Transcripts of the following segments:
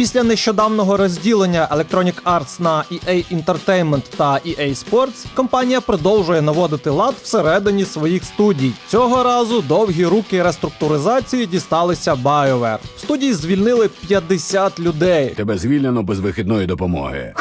Після нещодавнього розділення Electronic Arts на EA Entertainment та EA Sports, компанія продовжує наводити лад всередині своїх студій. Цього разу довгі руки реструктуризації дісталися BioWare. Студії звільнили 50 людей. Тебе звільнено без вихідної допомоги.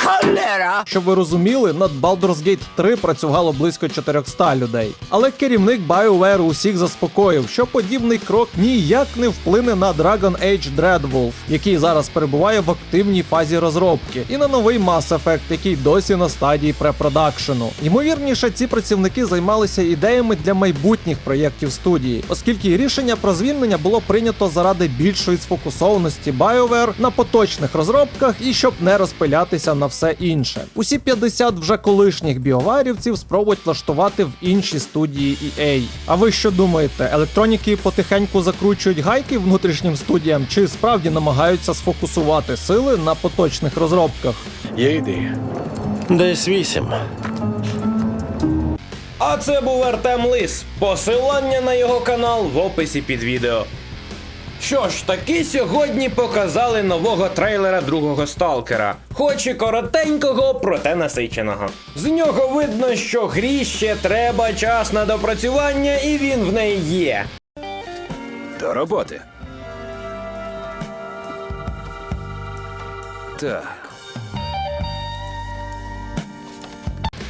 Щоб ви розуміли, над Baldur's Gate 3 працювало близько 400 людей. Але керівник BioWare усіх заспокоїв, що подібний крок ніяк не вплине на Dragon Age Dreadwolf, який зараз перебуває в активній фазі розробки, і на новий Mass Effect, який досі на стадії препродакшену. Ймовірніше, ці працівники займалися ідеями для майбутніх проєктів студії, оскільки рішення про звільнення було прийнято заради більшої сфокусованості BioWare на поточних розробках і щоб не розпилятися на все інше. Усі 50 вже колишніх біоварівців спробують влаштувати в інші студії EA. А ви що думаєте, електроніки потихеньку закручують гайки внутрішнім студіям, чи справді намагаються сфокусувати сили на поточних розробках? Є ідея. Десь вісім. А це був Артем Лис. Посилання на його канал в описі під відео. Що ж, таки сьогодні показали нового трейлера другого сталкера. Хоч і коротенького, проте насиченого. З нього видно, що грі ще треба час на допрацювання, і він в неї є. До роботи. Так.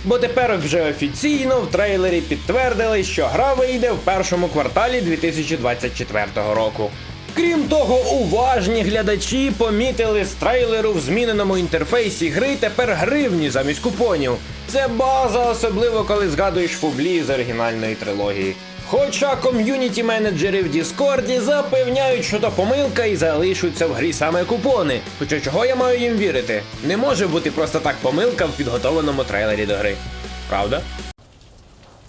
Бо тепер вже офіційно в трейлері підтвердили, що гра вийде в першому кварталі 2024 року. Крім того, уважні глядачі помітили з трейлеру в зміненому інтерфейсі гри тепер гривні замість купонів. Це база, особливо коли згадуєш фублі з оригінальної трилогії. Хоча ком'юніті менеджери в Діскорді запевняють, що то помилка і залишаться в грі саме купони. Хоча чого я маю їм вірити? Не може бути просто так помилка в підготовленому трейлері до гри. Правда?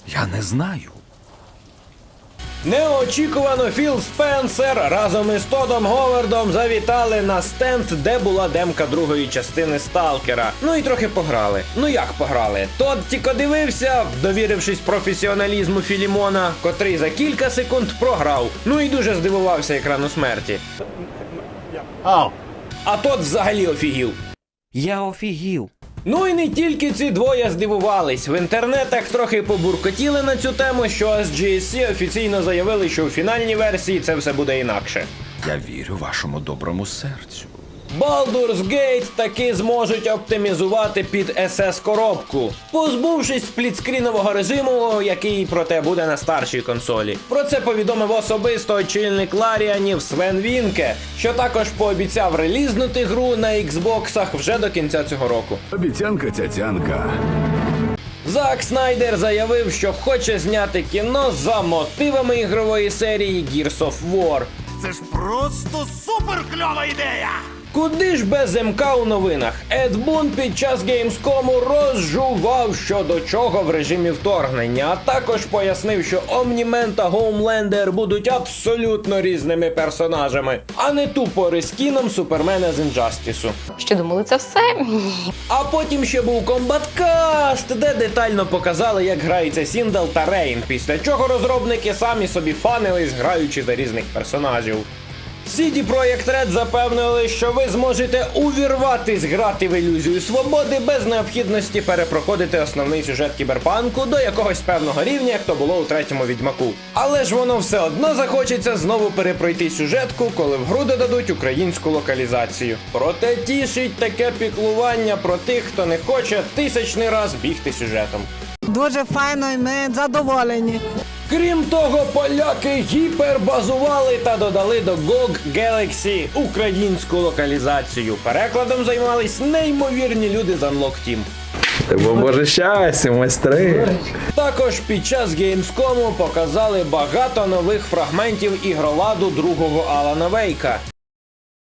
Я не знаю. Неочікувано Філ Спенсер разом із Тодом Говардом завітали на стенд, де була демка другої частини Сталкера. Ну і трохи пограли. Ну як пограли? Тод тільки дивився, довірившись професіоналізму Філімона, котрий за кілька секунд програв. Ну і дуже здивувався екрану смерті. А тот взагалі офігів. Я офігів. Ну і не тільки ці двоє здивувались. В інтернетах трохи побуркотіли на цю тему, що SGSC офіційно заявили, що у фінальній версії це все буде інакше. Я вірю вашому доброму серцю. Baldur's Gate таки зможуть оптимізувати під SS коробку, позбувшись сплітскрінового режиму, який проте буде на старшій консолі. Про це повідомив особисто очільник Ларіанів Свен Вінке, що також пообіцяв релізнути гру на Xbox вже до кінця цього року. Обіцянка цяцянка. Зак Снайдер заявив, що хоче зняти кіно за мотивами ігрової серії Gears of War. Це ж просто супер кльова ідея! Куди ж без МК у новинах? Ед Бун під час Gamescom розжував що до чого в режимі вторгнення, а також пояснив, що Омнімен та Гоумлендер будуть абсолютно різними персонажами, а не тупо рескіном Супермена з Інжастісу. Що думали, це все? А потім ще був комбаткаст, де детально показали, як грається Сіндал та Рейн, після чого розробники самі собі фанились, граючи за різних персонажів. CD Projekt Red запевнили, що ви зможете увірватись грати в ілюзію свободи без необхідності перепроходити основний сюжет кіберпанку до якогось певного рівня, як то було у третьому відьмаку. Але ж воно все одно захочеться знову перепройти сюжетку, коли в гру додадуть українську локалізацію. Проте тішить таке піклування про тих, хто не хоче тисячний раз бігти сюжетом. Дуже файно і ми задоволені. Крім того, поляки гіпербазували та додали до GOG Galaxy українську локалізацію. Перекладом займались неймовірні люди з Unlock Team. Бо боже щастя, майстри. Також під час Gamescom показали багато нових фрагментів ігроладу другого Алана Вейка.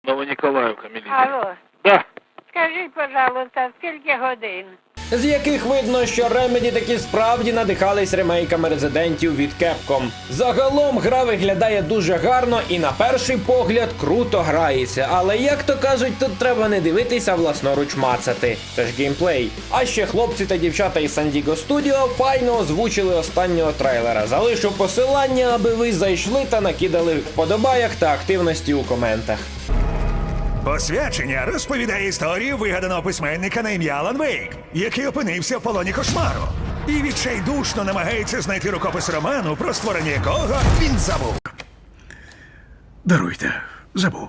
Новоніколаївка. Алло. Да. Скажіть, пожалуйста, скільки годин? З яких видно, що Remedy таки справді надихались ремейками резидентів від Capcom. Загалом гра виглядає дуже гарно і на перший погляд круто грається, але як то кажуть, тут треба не дивитися власноруч мацати. Це ж геймплей. А ще хлопці та дівчата із San Diego Studio файно озвучили останнього трейлера. Залишу посилання, аби ви зайшли та накидали вподобаяк та активності у коментах. Посвячення розповідає історію вигаданого письменника на ім'я Алан Вейк, який опинився в полоні кошмару. І відчайдушно намагається знайти рукопис роману, про створення якого він забув. Даруйте, забув.